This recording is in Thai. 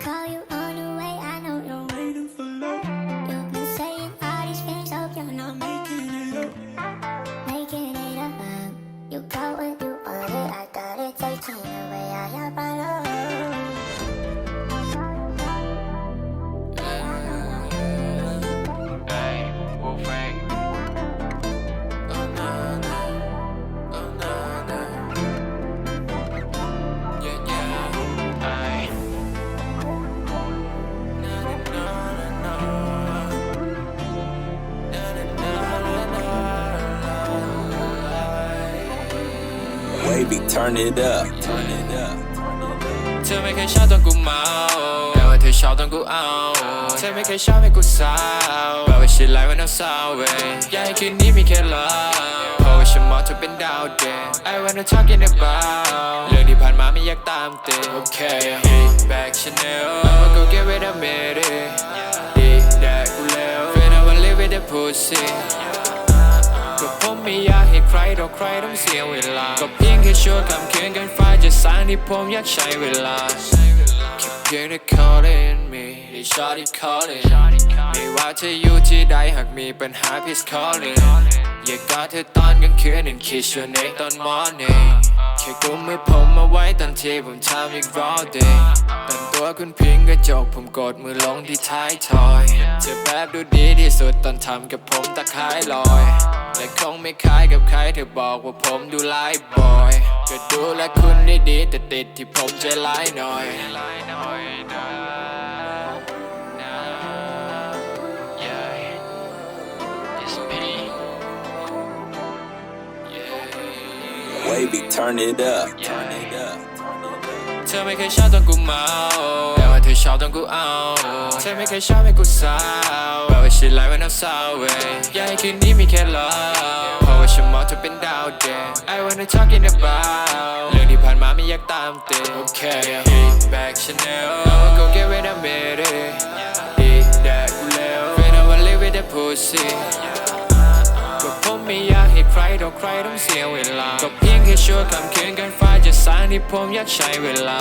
call you na Wavy, turn it up. Turn it up. เธอไม่เคยชอบตอนกูเมาแต่ว่าเธอชอบตอนกูเอาเธอไม่เคยชอบให้กูเศร้าแบบว่าฉันไลฟ์วันเอาเศร้าเว้ยอยากให้คืนนี้มีแค่เราเพราะว่าฉันมองเธอเป็นดาวเด่น I wanna talking about เรื่องที่ผ่านมาไม่อยากตามติด Okay hit back Chanel I'ma go get with a minute ดีแดกกูเร็ว Friend I wanna live with the pussy ใครต่อใครต้องเสียเวลา ก็เพียงแค่ชั่วคำคืนกันฟ้าจะสางที่ผมอยากใช้เวลาแค่เพียงแต่ calling me ที่ shawty calling ไม่ว่าเธออยู่ที่ใดหากมีปัญหา please calling อย่ากอดเธอตอนกลางคืน and kiss your neck ตอน morning แค่กุมมือผมมาไว้ตอนที่ผมทำอีก all day ตอนตัวคุณพิงกระจกผมกดมือลงที่ท้ายทอย เธอแบบดูดีที่สุดตอนทำกับผมตะคายลอย คงไม่คล้ายกับใครเธอบอกว่าผมดูไลฟ์บอยก็ดูแลคุณได้ดีแต่ติดที่ผมใจร้ายหน่อย Yeah. It's me. Yeah. Wavy, turn it up. เธอไม่เคยชอบตอนกูเมาแต่ว่าเธอชอบตอนกูเอา เธอไม่เคยชอบให้กูเศร้าแบบว่าฉันไลฟ์วันเอาเศร้าเว้ยอยากให้คืนนี้มีแค่เราเพราะว่าฉันมองเธอเป็นดาวเด่น I wanna talking about เรื่องที่ผ่านมาไม่อยากตามติด Okay hit back Chanel I'ma go get with a minute ดีแดกกูเร็ว Friend I wanna live with the pussy ก็ผมไม่อยากให้ใครต่อใครต้องเสียเวลา ก็เพียงแค่ชั่วคำคืนกันฟ้าจะสร้างที่ผมอยากใช้เวลา